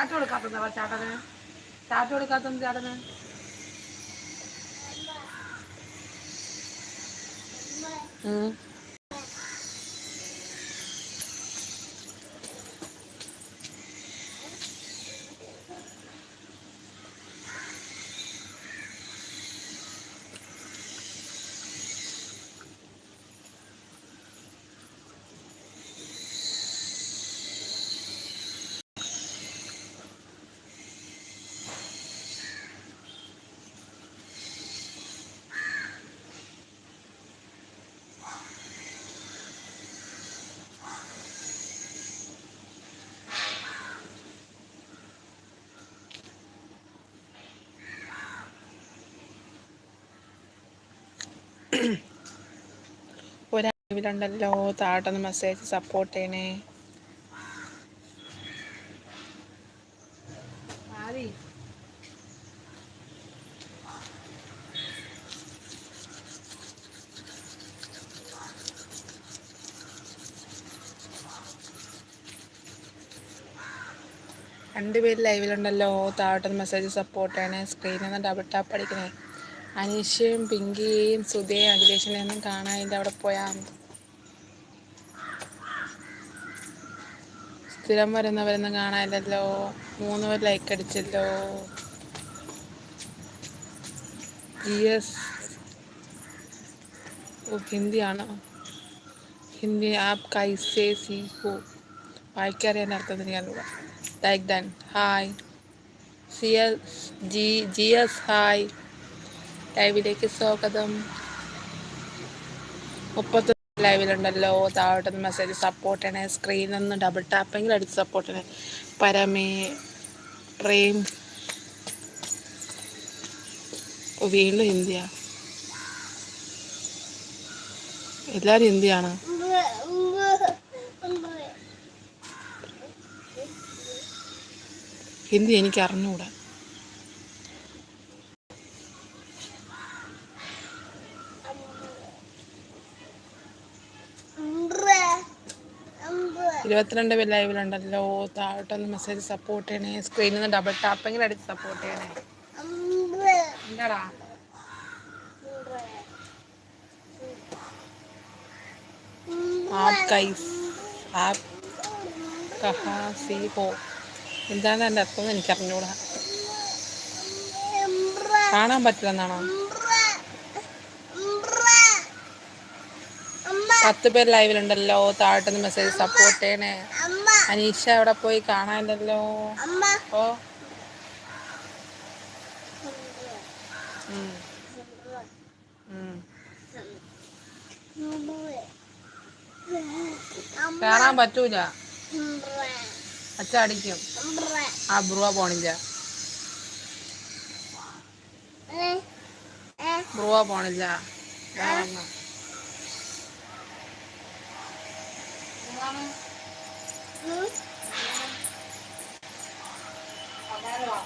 Chat കൊടുക്കാത്ത ചാട്ടന്? Chat കൊടുക്കാത്ത ചാട്ടന്? ഉം. ഒരാളുണ്ടല്ലോ താട്ടൊന്ന് മെസ്സേജ് സപ്പോർട്ട് ചെയ്യണേ. രണ്ടുപേര് ലൈവിലുണ്ടല്ലോ താഴോട്ടൊന്ന് മെസ്സേജ് സപ്പോർട്ട് ചെയ്യണേ. സ്ക്രീനിൽ നിന്ന് ഡബിൾ ടാപ്പ് അടിക്കണേ. അനീഷയും പിങ്കിയും സുധയും അഖിലേഷിനെയൊന്നും കാണാതിന്റെ അവിടെ പോയാ സ്ഥിരം വരുന്നവരൊന്നും കാണാനില്ലല്ലോ. മൂന്ന് പേർ ലൈക്ക് അടിച്ചല്ലോ. ജി എസ് ഓ ഹിന്ദിയാണോ? ഹിന്ദി ആപ്പ് കൈസേ സീഹോ. വായിക്കറിയാൻ അർത്ഥം തന്നെയാണല്ലോ like then hi C S G G S hi ലൈവിലേക്ക് സ്വാഗതം. മുപ്പത്തൊന്ന് ലൈവിലുണ്ടല്ലോ താഴോട്ട് മെസ്സേജ് സപ്പോർട്ട് ചെയ്യണേ സ്ക്രീനിൽ ഒന്ന് ഡബിൾ ടാപ്പെങ്കിലും അടിച്ച് സപ്പോർട്ട് ചെയ്യണേ. പരമേ പ്രേം. വീണ്ടും ഹിന്ദിയാ. എല്ലാവരും ഹിന്ദിയാണ്? ഹിന്ദി എനിക്ക് അറിഞ്ഞുകൂടാ ഇരുപത്തിരണ്ട് പേര് ലൈവിലുണ്ടല്ലോ താഴോട്ടൊന്ന് മെസ്സേജ് സപ്പോർട്ട് ചെയ്യണേ. സ്ക്രീനിൽ നിന്ന് ഡബിൾ ടാപ്പെങ്കിലും അടിച്ച് സപ്പോർട്ട് ചെയ്യണേ. എന്താടാ? ആപ്പ് കൈസ് ആപ്പ് കഹാ സി എന്താണ് എന്റെ അർത്ഥം എനിക്ക് അറിഞ്ഞൂടാ കാണാൻ പറ്റില്ലെന്നാണോ? പത്ത് പേര് ലൈവിലുണ്ടല്ലോ. താഴോട്ടൊന്ന് മെസ്സേജ് സപ്പോർട്ട് ചെയ്യണേ. അനീഷ അവിടെ പോയി കാണാനല്ലോ. ഓ. കയറാൻ പറ്റൂല. അച്ഛ അടിക്കും ആ ബ്രുവ പോണില്ല. ബ്രുവ പോണില്ല. 嗯。好开了吧。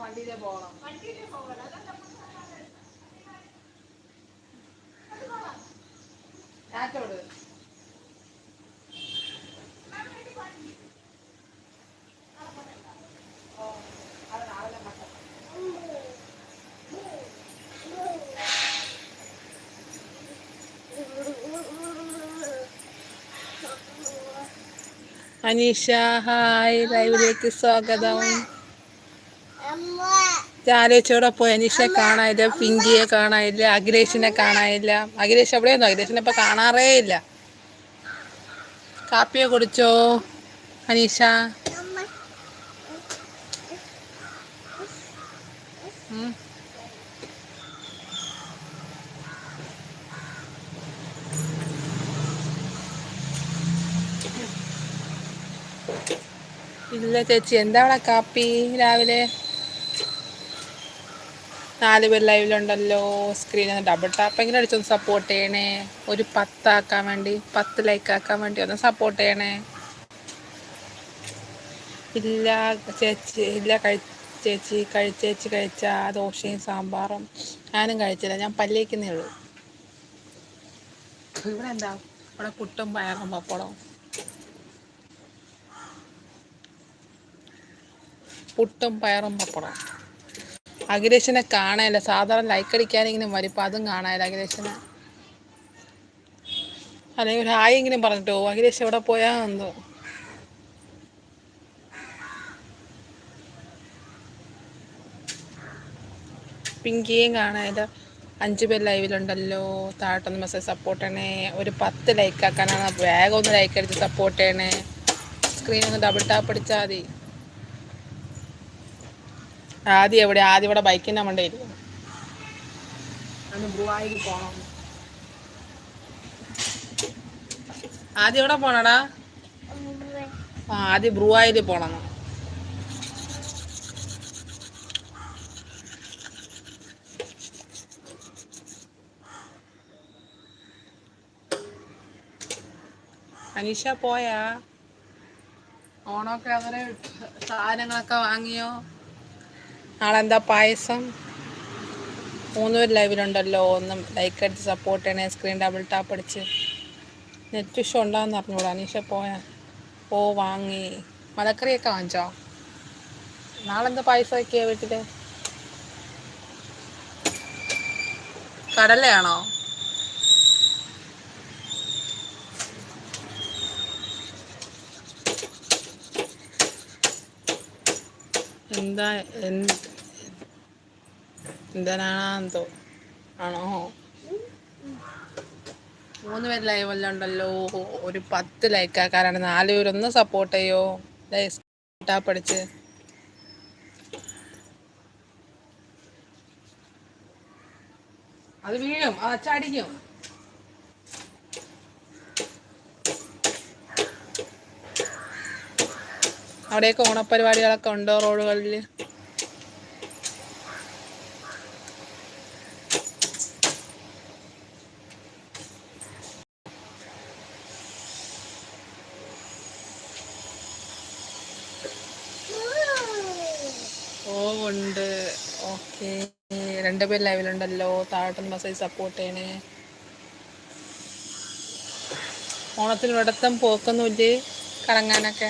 വണ്ടിയിലേ പോകണം ടാറ്റോട് അനീഷ ഹായ് ലൈവിലേക്ക് സ്വാഗതം. ആലോചിച്ചോടെ പോയി അനീഷെ കാണാനില്ല പിങ്കിയെ കാണാനില്ല അഖിലേഷിനെ കാണാനില്ല. അഖിലേഷ് എവിടെയൊന്നും അഖിലേഷിനെ ഇപ്പൊ കാണാറേ ഇല്ല. കാപ്പിയെ കുടിച്ചോ അനീഷ? ഉം. ഇല്ല ചേച്ചി. എന്താ അവിടെ കാപ്പി രാവിലെ? നാല് പേർ ലൈവിലുണ്ടല്ലോ സ്ക്രീൻ ഒന്ന് ഡബിൾ ടാപ്പ് എങ്ങനെ അടിച്ചൊന്ന് സപ്പോർട്ട് ചെയ്യണേ. ഒരു പത്താക്കാൻ വേണ്ടി പത്ത് ലൈക്ക് ആക്കാൻ വേണ്ടി ഒന്ന് സപ്പോർട്ട് ചെയ്യണേ. ഇല്ല ചേച്ചി ഇല്ല കഴി ചേച്ചി കഴിച്ചേച്ചി കഴിച്ച ദോശയും സാമ്പാറും ഞാനും കഴിച്ചില്ല. ഞാൻ പല്ലേക്കുന്നേ ഉള്ളൂ. ഇവിടെ എന്താ? ഇവിടെ പുട്ടും പയറും പപ്പടവും. പുട്ടും പയറും പപ്പടം. അഖിലേഷിനെ കാണാനില്ല സാധാരണ ലൈക്ക് അടിക്കാനെങ്കിലും വരും. ഇപ്പം അതും കാണാനില്ല അഖിലേഷിനെ. അല്ലെങ്കിൽ ഒരു ഹായ് പറഞ്ഞിട്ടോ അഖിലേഷ് എവിടെ പോയാ എന്തോ. പിങ്കിയും കാണാനില്ല അഞ്ച് പേര് ലൈവിലുണ്ടല്ലോ താഴത്തൊന്ന് മെസ്സേജ് സപ്പോർട്ട് ചെയ്യണേ. ഒരു പത്ത് ലൈക്ക് ആക്കാനാണ്. വേഗം ഒന്ന് ലൈക്ക് അടിച്ച് സപ്പോർട്ട് ചെയ്യണേ. സ്ക്രീൻ ഒന്ന് ഡബിൾ ടാപ്പ് അടിച്ചാൽ മതി. ആദ്യം എവിടെ? ആദ്യം ഇവിടെ ബൈക്കിന്റെ മണ്ടയിരിക്കും ഇരിക്കും ആദ്യം എവിടെ പോണടാ? ആ ആദ്യം ബ്രുവായിൽ പോണം അനീഷ പോയാ? ഓണമൊക്കെ അങ്ങനെ സാധനങ്ങളൊക്കെ വാങ്ങിയോ? നാളെ എന്താ പായസം? മൂന്നുപേർ ലൈവിലുണ്ടല്ലോ. ഒന്നും ലൈക്ക് അടിച്ച് സപ്പോർട്ട് ചെയ്യണേ. സ്ക്രീൻ ഡബിൾ ടാപ്പ് അടിച്ച്. നെറ്റ് ഇഷ്യൂ ഉണ്ടാകുന്ന അറിഞ്ഞൂടാ. അനീഷ പോയാ ഓ വാങ്ങി. മലക്കറിയൊക്കെ വാങ്ങിച്ചോ? നാളെ എന്താ പായസം വയ്ക്കുക വീട്ടിൽ? കടലയാണോ? എന്താ എന്ത് എന്താണെന്തോ ആണോ? മൂന്ന് പേര് ലൈവെല്ലാം ഉണ്ടല്ലോ. ഒരു പത്ത് ലൈക്ക് ആക്കാനാണ് നാല് പേരൊന്ന് സപ്പോർട്ട് ചെയ്യോ? ലൈസ്റ്റാ പഠിച്ച്. അത് വീഴും. അത് അച്ചടിക്കും അവിടെയൊക്കെ ഓണപ്പരിപാടികളൊക്കെ ഉണ്ടോ റോഡുകളിൽ ഉണ്ട്. ഓക്കെ. രണ്ടുപേർ ലൈവിലുണ്ടല്ലോ. താഴോട്ടൊന്ന് മെസ്സേജ് സപ്പോർട്ട് ചെയ്യണേ. ഓണത്തിന് ഇവിടത്തും പോക്കൊന്നുമില്ലേ കറങ്ങാനൊക്കെ.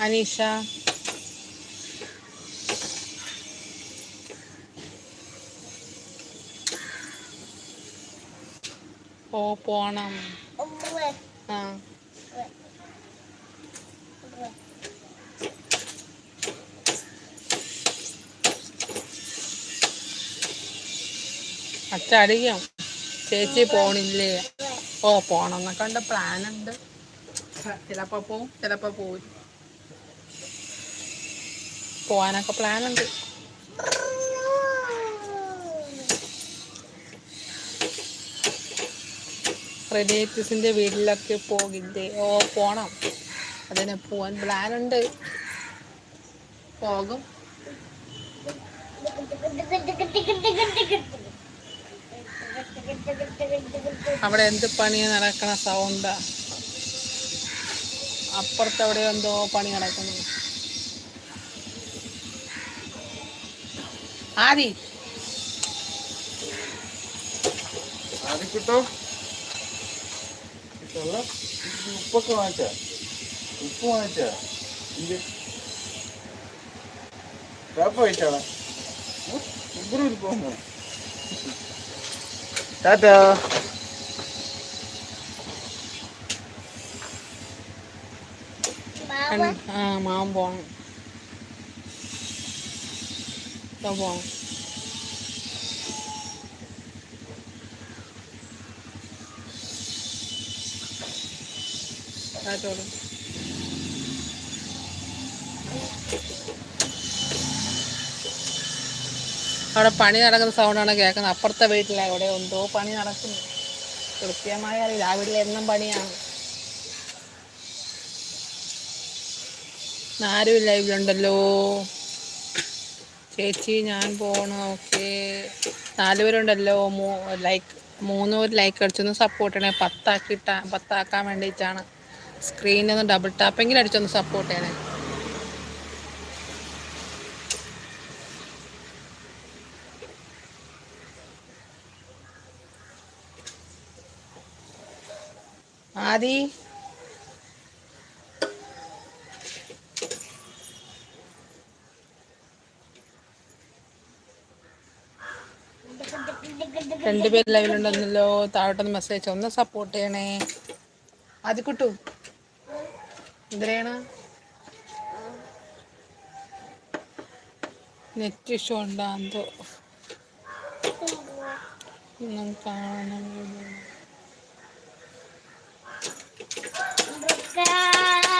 അനീഷ. പോ പോണം. ആ. അച്ചടിക്കും ചേച്ചി പോണില്ലേ? ഓ പോണം. എന്നൊക്കെ ഉണ്ട് പ്ലാൻ ഉണ്ട്. ചിലപ്പോ പോവും ചിലപ്പോ പോവും പോവാനൊക്കെ പ്ലാൻ ഉണ്ട് റിലേറ്റീവ്സിന്റെ വീട്ടിലൊക്കെ പോകില്ലേ? ഓ പോണം. അതിനെ പോവാൻ പ്ലാൻ ഉണ്ട് പോകും. അവിടെ എന്ത് പണി നടക്കണ സൗണ്ടാ അപ്പുറത്ത് അവിടെ എന്തോ പണി നടക്കുന്നു. ആദി അത് കിട്ടോ കിട്ടല്ല ഉപ്പൊക്കെ വാങ്ങിച്ച ഉപ്പ് വാങ്ങിച്ച ഇത് പേപ്പ വായിച്ചാളാ ഉഗ്രൂര് പോകുമ്പോ ടാറ്റാ ആ മാവൻ പോണം ഇപ്പൊ പോണം കാറ്റോട് അവിടെ പണി നടക്കുന്ന സൗണ്ടാണ് കേൾക്കുന്നത്. അപ്പുറത്തെ വീട്ടിലെ അവിടെ എന്തോ പണി നടക്കുന്നു. കൃത്യമായ അറിയില്ല. ആ വീട്ടിൽ എന്നും പണിയാണ്. ആരും ലൈവിലുണ്ടല്ലോ ചേച്ചി ഞാൻ പോണു. ഓക്കെ. നാലുപേരുണ്ടല്ലോ. ലൈക്ക് മൂന്ന് പേര് ലൈക്ക് അടിച്ചൊന്ന് സപ്പോർട്ട് ചെയ്യണേ. പത്താക്കി പത്താക്കാൻ വേണ്ടിയിട്ടാണ്. സ്ക്രീനിൽ ഒന്ന് ഡബിൾ ടാപ്പെങ്കിലും അടിച്ചൊന്ന് സപ്പോർട്ട് ചെയ്യണേ. ആദി. രണ്ട് പേര് ലൈവിലുണ്ടെന്നല്ലോ താഴോട്ടൊന്ന് മെസ്സേജ് ഒന്ന് സപ്പോർട്ട് ചെയ്യണേ അത് കിട്ടും എന്തിനാണ് നെറ്റ് ഇഷ്യൂ ഉണ്ടാന്തോ കാണാൻ